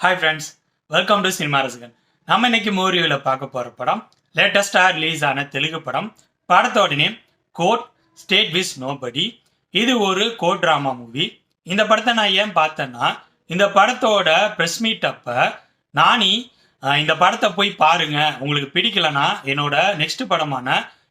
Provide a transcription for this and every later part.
Hi friends welcome to cinema Rasigan நம்ம இன்னைக்கு மூவியில் பார்க்க போகிற படம் லேட்டஸ்டாக ரிலீஸ் ஆன தெலுங்கு படம். படத்தோட name court state vs nobody இது ஒரு கோட் ட்ராமா மூவி இந்த படத்தை நான் ஏன் பார்த்தேன்னா இந்த படத்தோட ப்ரெஸ் மீட் அப்போ நானி இந்த படத்தை போய் பாருங்க உங்களுக்கு பிடிக்கலனா என்னோட நெக்ஸ்ட் படமான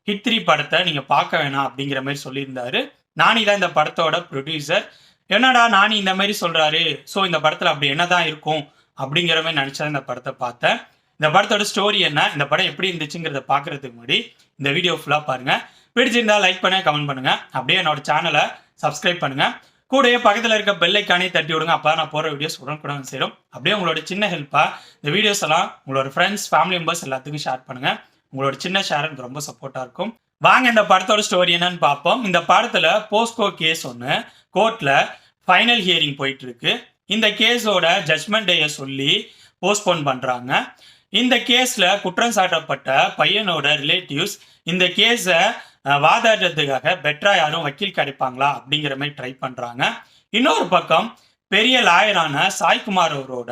ஹிட் த்ரீ படத்தை நீங்கள் பார்க்க வேணாம் அப்படிங்கிற மாதிரி சொல்லியிருந்தாரு. நானி தான் இந்த படத்தோட ப்ரொடியூசர் என்னடா நானி இந்த மாதிரி சொல்கிறாரு ஸோ இந்த படத்தில் அப்படி என்னதான் இருக்கும்? அப்படிங்கிற மாதிரி நினச்சா இந்த படத்தை பார்த்தேன் இந்த படத்தோட ஸ்டோரி என்ன? இந்த படம் எப்படி இருந்துச்சுங்கிறத பார்க்கறதுக்கு முன்னாடி இந்த வீடியோ ஃபுல்லாக பாருங்கள் பிடிச்சிருந்தா லைக் பண்ண கமெண்ட் பண்ணுங்கள் அப்படியே என்னோட சேனலை சப்ஸ்கிரைப் பண்ணுங்கள் கூடயே பக்கத்தில் இருக்க பெல்லைக்கானே தட்டி விடுங்க. அப்போ நான் போகிற வீடியோஸ் உடனுக்குடன் சேரும். அப்படியே உங்களோட சின்ன ஹெல்ப்பாக இந்த வீடியோஸ் எல்லாம் உங்களோட ஃப்ரெண்ட்ஸ் ஃபேமிலி மெம்பர்ஸ் எல்லாத்துக்கும் ஷேர் பண்ணுங்க. உங்களோட சின்ன ஷேர் எனக்கு ரொம்ப சப்போர்ட்டாக இருக்கும். வாங்க இந்த படத்தோட ஸ்டோரி என்னன்னு பார்ப்போம். இந்த படத்தில் போஸ்கோ கேஸ் ஒன்று கோர்ட்டில் ஃபைனல் ஹியரிங் போயிட்டு இருக்கு. இந்த கேஸோட ஜட்மெண்ட் டேயை சொல்லி போஸ்ட்போன் பண்ணுறாங்க இந்த கேஸில் குற்றம் சாட்டப்பட்ட பையனோட ரிலேட்டிவ்ஸ் இந்த கேஸை வாதாடுறதுக்காக பெட்டரா யாரும் வக்கீல் கிடைப்பாங்களா அப்படிங்கிற மாதிரி ட்ரை பண்ணுறாங்க இன்னொரு பக்கம் பெரிய லாயரான சாய்குமார் அவரோட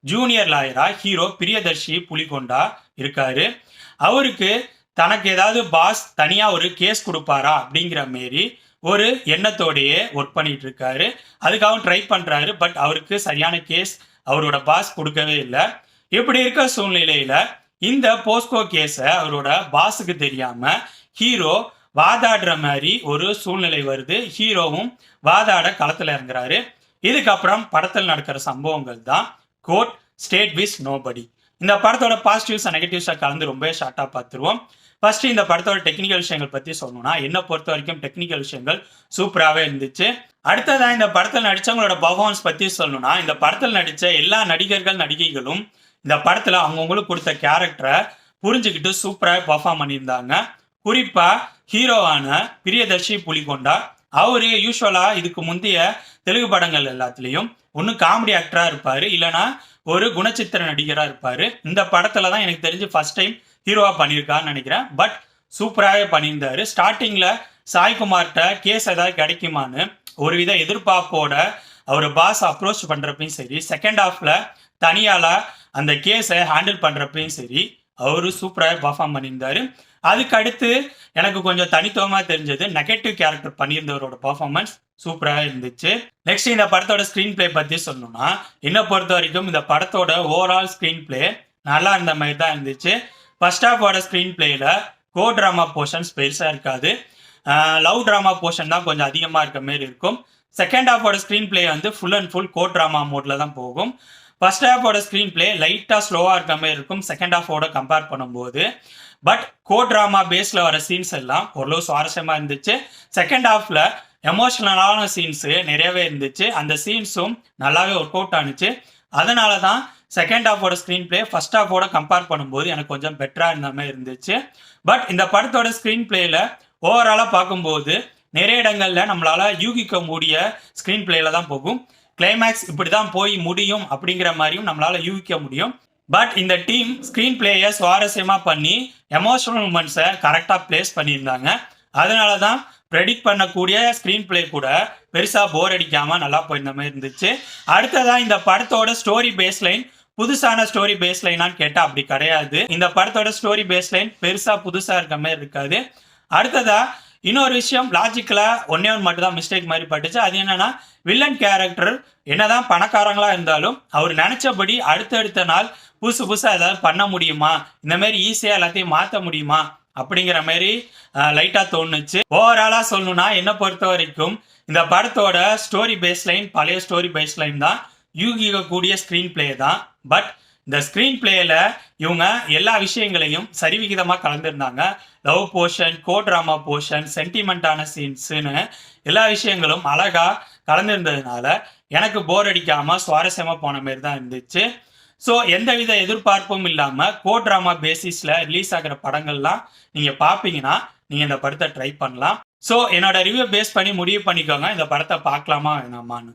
ஜூனியர் லாயரா ஹீரோ பிரியதர்ஷி புலிகொண்டா இருக்காரு. அவருக்கு தனக்கு ஏதாவது பாஸ் தனியாக ஒரு கேஸ் கொடுப்பாரா அப்படிங்கிற மாரி ஒரு எண்ணத்தோடையே ஒர்க் பண்ணிட்டு இருக்காரு அதுக்காகவும் ட்ரை பண்றாரு. பட் அவருக்கு சரியான கேஸ் அவரோட பாஸ் கொடுக்கவே இல்லை. இப்படி இருக்க சூழ்நிலையில இந்த போஸ்கோ கேஸை அவரோட பாஸுக்கு தெரியாம ஹீரோ வாதாடுற மாதிரி ஒரு சூழ்நிலை வருது. ஹீரோவும் வாதாட களத்துல இறங்குறாரு. இதுக்கப்புறம் படத்தில் நடக்கிற சம்பவங்கள் தான் கோட் ஸ்டேட் விஸ் நோபடி இந்த படத்தோட பாசிட்டிவ்ஸ் நெகட்டிவ்ஸை கலந்து ரொம்ப ஷார்ட்டாக பார்த்துருவோம். ஃபர்ஸ்ட் இந்த படத்தோட டெக்னிக்கல் விஷயங்கள் பற்றி சொல்லணும்னா என்னை பொறுத்த வரைக்கும் டெக்னிக்கல் விஷயங்கள் சூப்பராகவே இருந்துச்சு. அடுத்ததான் இந்த படத்தில் நடித்தவங்களோட பர்ஃபார்மன்ஸ் பற்றி சொல்லணும்னா இந்த படத்தில் நடித்த எல்லா நடிகர்கள் நடிகைகளும் இந்த படத்தில் அவங்கவுங்களுக்கு கொடுத்த கேரக்டரை புரிஞ்சுக்கிட்டு சூப்பராக பர்ஃபார்ம் பண்ணியிருந்தாங்க. குறிப்பாக ஹீரோவான பிரியதர்ஷி புலிகொண்டா அவரு யூஸ்வலாக இதுக்கு முந்தைய தெலுங்கு படங்கள் எல்லாத்துலேயும் ஒன்று காமெடி ஆக்டராக இருப்பார் இல்லைனா ஒரு குணச்சித்திர நடிகராக இருப்பார். இந்த படத்தில் தான் எனக்கு தெரிஞ்சு ஃபர்ஸ்ட் டைம் ஹீரோவாக பண்ணியிருக்கான்னு நினைக்கிறேன். பட் சூப்பராகவே பண்ணியிருந்தாரு. ஸ்டார்டிங்கில் சாய்குமார்கிட்ட கேஸ் ஏதாவது கிடைக்குமான்னு ஒரு வித எதிர்பார்ப்போட அவர் பாஸ் அப்ரோச் பண்ணுறப்பையும் சரி செகண்ட் ஹாஃபில் தனியால் அந்த கேஸை ஹேண்டில் பண்ணுறப்பையும் சரி அவரு சூப்பராக பர்ஃபார்ம் பண்ணியிருந்தாரு. அதுக்கு அடுத்து எனக்கு கொஞ்சம் தனித்துவமாக தெரிஞ்சது நெகட்டிவ் கேரக்டர் பண்ணியிருந்தவரோட பர்ஃபார்மன்ஸ் சூப்பராக இருந்துச்சு. நெக்ஸ்ட் இந்த படத்தோட ஸ்க்ரீன் ப்ளே பற்றி சொல்லணும்னா என்னை பொறுத்த வரைக்கும் இந்த படத்தோட ஓவரால் ஸ்க்ரீன் பிளே நல்லா இருந்த மாதிரி தான் இருந்துச்சு. ஃபர்ஸ்ட் ஹாஃபோட ஸ்க்ரீன் பிளேயில் கோ ட்ராமா போர்ஷன்ஸ் பெருசாக இருக்காது லவ் ட்ராமா போர்ஷன் தான் கொஞ்சம் அதிகமாக இருக்க மாரி இருக்கும். செகண்ட் ஹாஃபோட ஸ்க்ரீன் பிளே வந்து ஃபுல் அண்ட் ஃபுல் கோ ட்ராமா மோடில் தான் போகும். ஃபர்ஸ்ட் ஹாஃபோட ஸ்க்ரீன் பிளே லைட்டாக ஸ்லோவாக இருக்க மாதிரி இருக்கும் செகண்ட் ஹாஃபோட கம்பேர் பண்ணும்போது. பட் கோ ட்ராமா பேஸில் வர சீன்ஸ் எல்லாம் ஓரளவு சுவாரஸ்யமாக இருந்துச்சு. செகண்ட் ஹாஃபில் எமோஷ்னலான சீன்ஸு நிறையவே இருந்துச்சு. அந்த சீன்ஸும் நல்லாவே ஒர்க் அவுட் ஆனிச்சு. அதனால தான் செகண்ட் ஹாஃபோட ஸ்க்ரீன் பிளே ஃபர்ஸ்ட் ஹாஃபோட கம்பேர் பண்ணும்போது எனக்கு கொஞ்சம் பெட்டராக இருந்த மாதிரி இருந்துச்சு. பட் இந்த படத்தோட ஸ்க்ரீன் பிளேயில் ஓவராலாக பார்க்கும்போது நிறைய இடங்களில் நம்மளால் யூகிக்க முடிய ஸ்க்ரீன் பிளேயில் தான் போகும். கிளைமேக்ஸ் இப்படி தான் போய் முடியும் அப்படிங்கிற மாதிரியும் நம்மளால் யூகிக்க முடியும். பட் இந்த டீம் ஸ்க்ரீன் பிளேயை சுவாரஸ்யமாக பண்ணி எமோஷனல் மூமெண்ட்ஸை கரெக்டாக ப்ளேஸ் பண்ணியிருந்தாங்க. அதனால தான் ப்ரெடிக்ட் பண்ணக்கூடிய ஸ்க்ரீன் பிளே கூட பெருசாக போர் அடிக்காமல் நல்லா போயிருந்த மாதிரி இருந்துச்சு. அடுத்ததான் இந்த படத்தோட ஸ்டோரி பேஸ்லைன் புதுசான ஸ்டோரி பேஸ்லைனான்னு கேட்டால் அப்படி கிடையாது. இந்த படத்தோட ஸ்டோரி பேஸ்லைன் பெருசாக புதுசாக இருக்க மாதிரி இருக்காது. அடுத்ததா இன்னொரு விஷயம் லாஜிக்கலா ஒன்னே ஒன்று மட்டும் தான் மிஸ்டேக் மாதிரி பட்டுச்சு. அது என்னன்னா வில்லன் கேரக்டர் என்னதான் பணக்காரங்களா இருந்தாலும் அவர் நினைச்சபடி அடுத்தடுத்த நாள் புதுசு புதுசாக ஏதாவது பண்ண முடியுமா? இந்த மாதிரி ஈஸியாக எல்லாத்தையும் மாற்ற முடியுமா? அப்படிங்கிற மாதிரி லைட்டாக தோணுச்சு. ஓவராலாக சொல்லணும்னா என்னை பொறுத்த வரைக்கும் இந்த படத்தோட ஸ்டோரி பேஸ்லைன் பழைய ஸ்டோரி பேஸ்லைன் தான். யூகிக்கக்கூடிய ஸ்க்ரீன் பிளே தான். பட் இந்த ஸ்க்ரீன் பிளேயில் இவங்க எல்லா விஷயங்களையும் சரிவிகிதமாக கலந்துருந்தாங்க. லவ் போர்ஷன் கோ ட்ராமா போர்ஷன் சென்டிமெண்ட்டான சீன்ஸுன்னு எல்லா விஷயங்களும் அழகாக கலந்துருந்ததுனால எனக்கு போர் அடிக்காமல் சுவாரஸ்யமாக போன மாதிரி தான் இருந்துச்சு. ஸோ எந்தவித எதிர்பார்ப்பும் இல்லாமல் கோ ட்ராமா பேசிஸில் ரிலீஸ் ஆகிற படங்கள்லாம் நீங்கள் பார்ப்பீங்கன்னா நீங்கள் இந்த படத்தை ட்ரை பண்ணலாம். ஸோ என்னோட ரிவ்யூ பேஸ் பண்ணி முடிவு பண்ணிக்கோங்க. இந்த படத்தை பார்க்கலாமா வேணாமான்னு.